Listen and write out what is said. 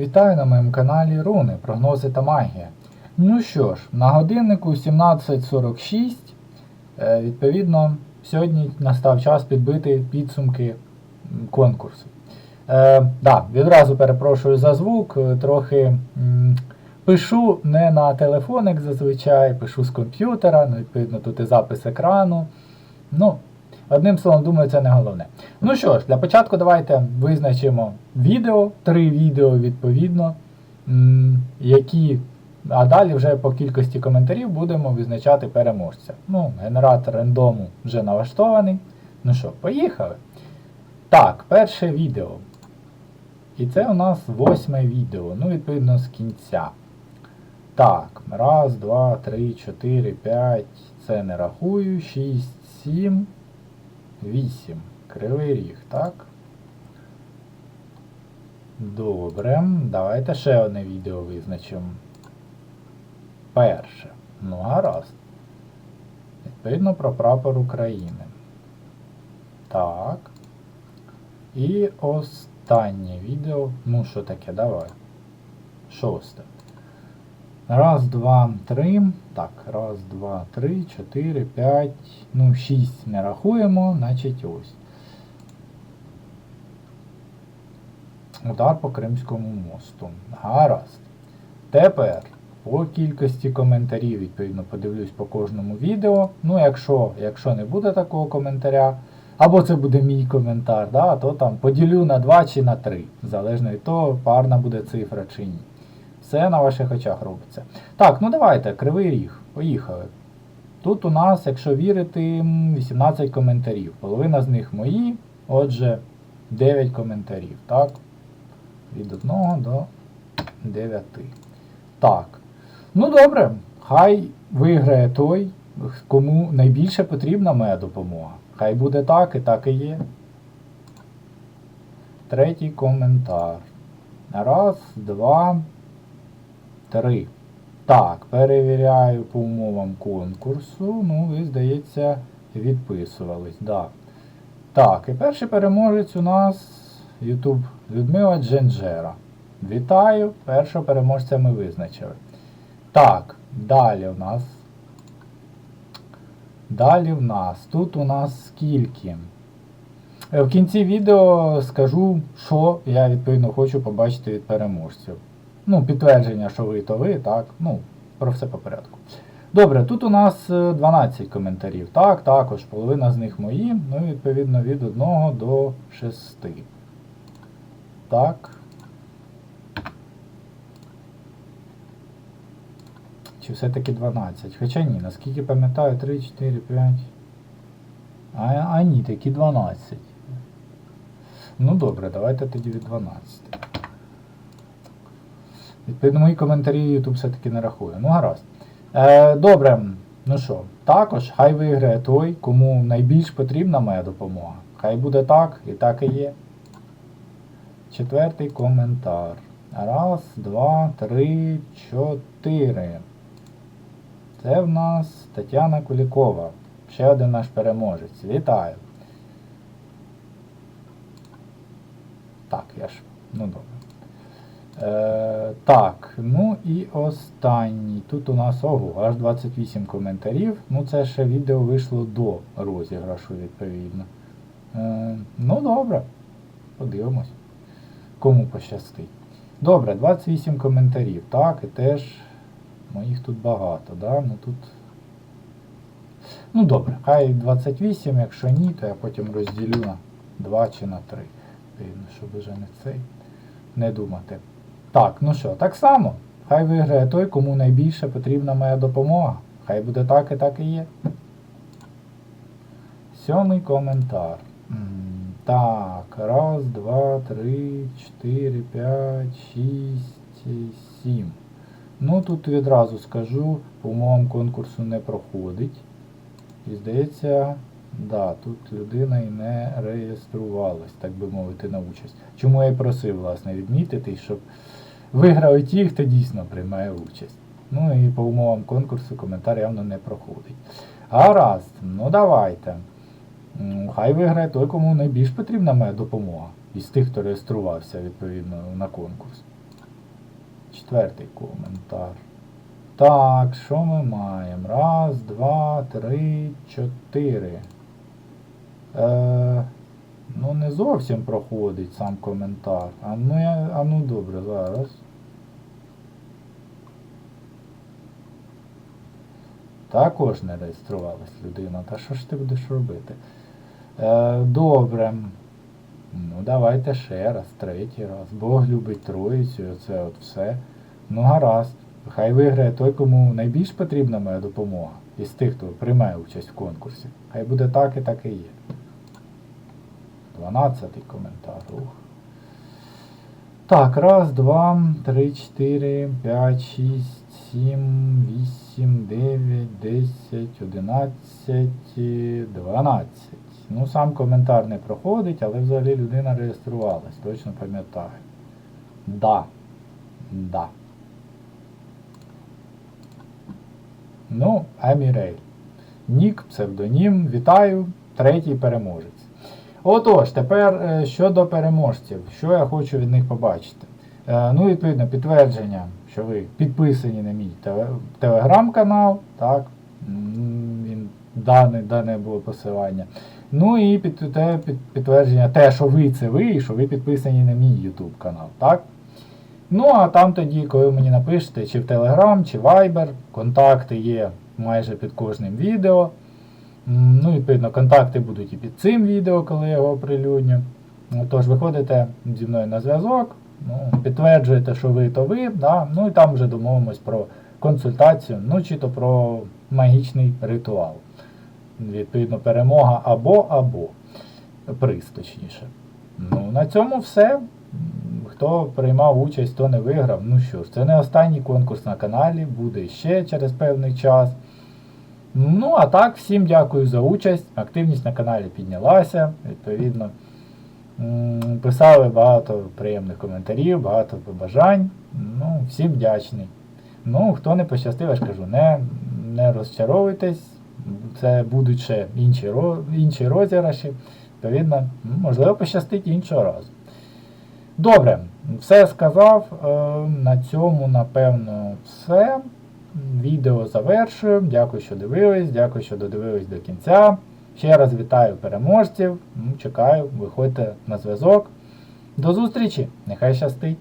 Вітаю на моєму каналі Руни, прогнози та магія. Ну що ж, на годиннику 17.46. Е, Відповідно, сьогодні настав час підбити підсумки конкурсу. Е, да, відразу перепрошую за звук, е, трохи м, пишу не на телефон, як зазвичай, пишу з комп'ютера, ну, відповідно, тут і запис екрану. Ну, Одним словом, думаю, це не головне. Ну що ж, для початку давайте визначимо відео, три відео відповідно, які, а далі вже по кількості коментарів будемо визначати переможця. Ну, генератор рандому вже налаштований. Ну що, поїхали. Так, перше відео. І це у нас восьме відео, ну, відповідно, з кінця. Так, раз, два, три, чотири, п'ять. Це не рахую. Шість, сім. 8. Кривий ріг, так? Добре. Давайте ще одне відео визначимо. Перше. Ну, гаразд. Відповідно про прапор України. Так. І останнє відео. Ну, що таке, давай. Шосте. Раз, два, три. Так, раз, два, три, чотири, п'ять. Ну, шість не рахуємо, значить ось. Удар по Кримському мосту. Гаразд. Тепер по кількості коментарів, відповідно, подивлюсь по кожному відео. Ну, якщо, якщо не буде такого коментаря, або це буде мій коментар, да, то там поділю на 2 чи на 3. Залежно від того, парна буде цифра чи ні. Все на ваших очах робиться. Так, ну давайте, кривий ріг. Поїхали. Тут у нас, якщо вірити, 18 коментарів. Половина з них мої, отже, 9 коментарів. Так? Від 1 до 9. Так. Ну добре, хай виграє той, кому найбільше потрібна моя допомога. Хай буде так і так і є. Третій коментар. Раз, два, три. Так, перевіряю по умовам конкурсу. Ну, ви, здається, відписувались. Да. Так, і перший переможець у нас YouTube Людмила Дженджера. Вітаю! Першого переможця ми визначили. Так, далі у нас. Далі в нас. Тут у нас скільки? Е, В кінці відео скажу, що я відповідно хочу побачити від переможців. Ну, підтвердження, що ви, то ви, так. Ну, про все по порядку. Добре, тут у нас е, 12 коментарів. Так, також половина з них мої. Ну, відповідно, від 1 до 6. Так. Чи все-таки 12? Хоча ні, наскільки пам'ятаю, 3, 4, 5. А, а ні, такі 12. Ну добре, давайте тоді від 12. Відповідно, мої коментарі YouTube все-таки не рахує. Ну, гаразд. Е, добре, ну що, також хай виграє той, кому найбільш потрібна моя допомога. Хай буде так, і так і є. Четвертий коментар. Раз, два, три, чотири. Це в нас Тетяна Кулікова. Ще один наш переможець. Вітаю. Так, я ж. Ну добре. Е, так, ну і останній. Тут у нас ого, аж 28 коментарів. Ну це ще відео вийшло до розіграшу, відповідно. Е, ну добре. Подивимось. Кому пощастить. Добре, 28 коментарів. Так, і теж моїх тут багато, да? Ну тут. Ну добре, хай 28, якщо ні, то я потім розділю на 2 чи на 3. Відповідно, щоб вже не цей. Не думати. Так, ну що, так само. Хай виграє той, кому найбільше потрібна моя допомога. Хай буде так і так і є. Сьомий коментар. Так, раз, два, три, чотири, п'ять, шість, сім. Ну тут відразу скажу, по умовам конкурсу не проходить. І здається, да, тут людина і не реєструвалась, так би мовити, на участь. Чому я і просив, власне, відмітити, щоб виграли ті, хто дійсно приймає участь. Ну і по умовам конкурсу коментар явно не проходить. Гаразд, ну давайте. Хай виграє той, кому найбільш потрібна моя допомога. Із тих, хто реєструвався відповідно на конкурс. Четвертий коментар. Так, що ми маємо? Раз, два, три, чотири. Е, ну, не зовсім проходить сам коментар. А ну, я, а ну добре, зараз. Також не реєструвалась людина. Та що ж ти будеш робити? Е, добре. Ну, давайте ще раз, третій раз. Бог любить троїцю, і оце от все. Ну, гаразд. Хай виграє той, кому найбільш потрібна моя допомога. Із тих, хто приймає участь в конкурсі. Хай буде так і так і є. 12 коментар. Ух. Так, раз, два, три, чотири, п'ять, шість, сім, вісім, дев'ять, десять, одинадцять, і дванадцять. Ну, сам коментар не проходить, але взагалі людина реєструвалась, точно пам'ятаю. Да. Да. Ну, Емірей. Нік, псевдонім, вітаю, третій переможець. Отож, тепер е, щодо переможців, що я хочу від них побачити. Е, Ну, відповідно, підтвердження, що ви підписані на мій телеграм-канал, так, він дане, дане було посилання. Ну і під, те, під, підтвердження те, що ви це ви, і що ви підписані на мій YouTube канал, так? Ну, а там тоді, коли ви мені напишете, чи в Telegram, чи Viber, контакти є майже під кожним відео. Ну, відповідно, контакти будуть і під цим відео, коли я його оприлюдню. Ну, Тож виходите зі мною на зв'язок, ну, підтверджуєте, що ви то ви, да? ну і там вже домовимось про консультацію, ну чи то про магічний ритуал. Відповідно, перемога або або приз, точніше. Ну, на цьому все. Хто приймав участь, хто не виграв. Ну що ж, це не останній конкурс на каналі, буде ще через певний час. Ну, а так, всім дякую за участь. Активність на каналі піднялася, відповідно. Писали багато приємних коментарів, багато побажань. Ну, всім вдячний. Ну, хто не пощастив, я ж кажу, не, не розчаровуйтесь. Це будуть ще інші, інші розіграші. Відповідно, можливо, пощастить іншого разу. Добре, все сказав. Е, На цьому, напевно, все. Відео завершую. Дякую, що дивились, дякую, що додивились до кінця. Ще раз вітаю переможців. Чекаю, виходьте на зв'язок. До зустрічі! Нехай щастить!